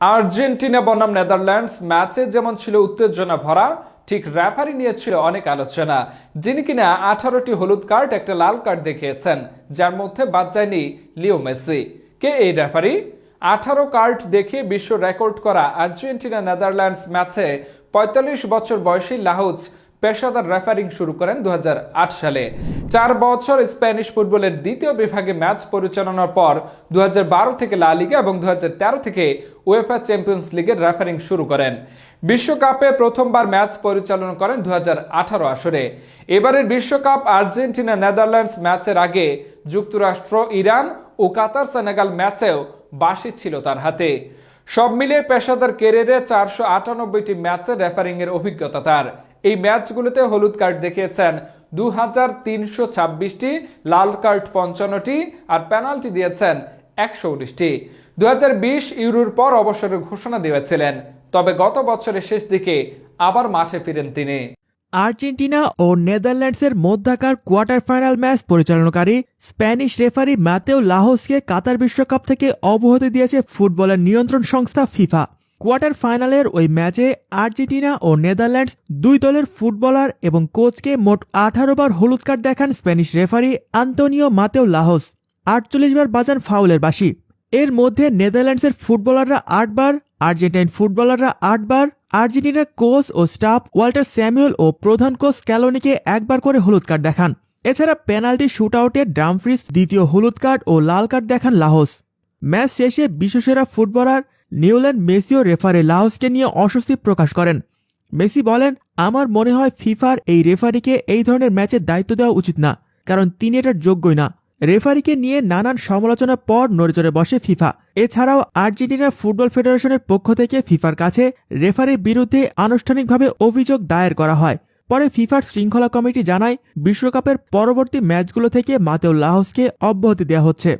Argentina বনাম Netherlands ম্যাচে যেমন ছিল উত্তেজনা ভরা, ঠিক রেফারি নিয়ে ছিল অনেক আলোচনা, যিনি কিনা আঠারোটি হলুদ কার্ড, একটা লাল কার্ড দেখিয়েছেন, যার মধ্যে বাদ যায়নি লিও মেসি। কে এই রেফারি? আঠারো কার্ড দেখে বিশ্ব রেকর্ড করা আর্জেন্টিনা নেদারল্যান্ডস ম্যাচে পঁয়তাল্লিশ বছর বয়সী লাহুজ পেশাদার রেফারিং শুরু করেন দু হাজার আট সালে। চার বছর স্প্যানিশ ফুটবলের দ্বিতীয় বিভাগে ম্যাচ পরিচালনার পর দুহাজার বারো থেকে লা লিগা এবং দু থেকে উয়েফা চ্যাম্পিয়ন্স লিগের রেফারিং শুরু করেন। বিশ্বকাপে প্রথমবার ম্যাচ পরিচালনা করেন দু আসরে। এবারের বিশ্বকাপ আর্জেন্টিনা নেদারল্যান্ডস ম্যাচের আগে যুক্তরাষ্ট্র, ইরান ও কাতার সেনেগাল ম্যাচেও বাসি ছিল তার হাতে। সব মিলিয়ে পেশাদার কেরিয়ারে চারশো আটানব্বইটি ম্যাচে রেফারিংয়ের অভিজ্ঞতা তার। এই ম্যাচগুলোতে হলুদ কার্ড দেখিয়েছেন দু হাজার তিনশো ছাব্বিশটি, লাল কার্ড পঞ্চান্নটি আর পেনাল্টি দিয়েছেন একশো উনিশটি। দু হাজার বিশ ইউরোর পর অবসরের ঘোষণা দিয়েছিলেন, তবে গত বছরের শেষ দিকে আবার মাঠে ফিরেন তিনি। আর্জেন্টিনা ও নেদারল্যান্ডসের মধ্যাকার কোয়ার্টার ফাইনাল ম্যাচ পরিচালনাকারী স্প্যানিশ রেফারি ম্যাতেও লাহোসকে কাতার বিশ্বকাপ থেকে অবহতি দিয়েছে ফুটবলের নিয়ন্ত্রণ সংস্থা ফিফা। কোয়ার্টার ফাইনালের ওই ম্যাচে আর্জেন্টিনা ও নেদারল্যান্ডস দুই দলের ফুটবলার এবং কোচকে মোট আঠারো বার হলুদ কার্ড দেখান Spanish referee Antonio Mateu Lahoz. আটচল্লিশ বার বাজান ফাউলের বাসি এর মধ্যে নেদারল্যান্ডসের ফুটবলাররা আটবার আর্জেন্টাইন ফুটবলাররা আটবার আর্জেন্টিনার কোচ ও স্টাফ ওয়াল্টার স্যামুয়েল ও প্রধান কোচ ক্যালোনিকে একবার করে হলুদ কার্ড দেখান। এছাড়া পেনাল্টি শুটআউটে ড্রামফ্রিজ দ্বিতীয় হলুদ কার্ড ও লাল কার্ড দেখান লাহোস। ম্যাচ শেষে বিশ্বসেরা ফুটবলার নিউল্যান্ড মেসিও রেফারে লাহোসকে নিয়ে অস্বস্তি প্রকাশ করেন। মেসি বলেন, আমার মনে হয় ফিফার এই রেফারিকে এই ধরনের ম্যাচের দায়িত্ব দেওয়া উচিত না, কারণ তিনি এটার যোগ্যই না। রেফারিকে নিয়ে নানান সমালোচনার পর নড়েচড়ে বসে ফিফা। এছাড়াও আর্জেন্টিনা ফুটবল ফেডারেশনের পক্ষ থেকে ফিফার কাছে রেফারির বিরুদ্ধে আনুষ্ঠানিকভাবে অভিযোগ দায়ের করা হয়। পরে ফিফার শৃঙ্খলা কমিটি জানায়, বিশ্বকাপের পরবর্তী ম্যাচগুলো থেকে মাতেও লাহোসকে অব্যাহতি দেওয়া হচ্ছে।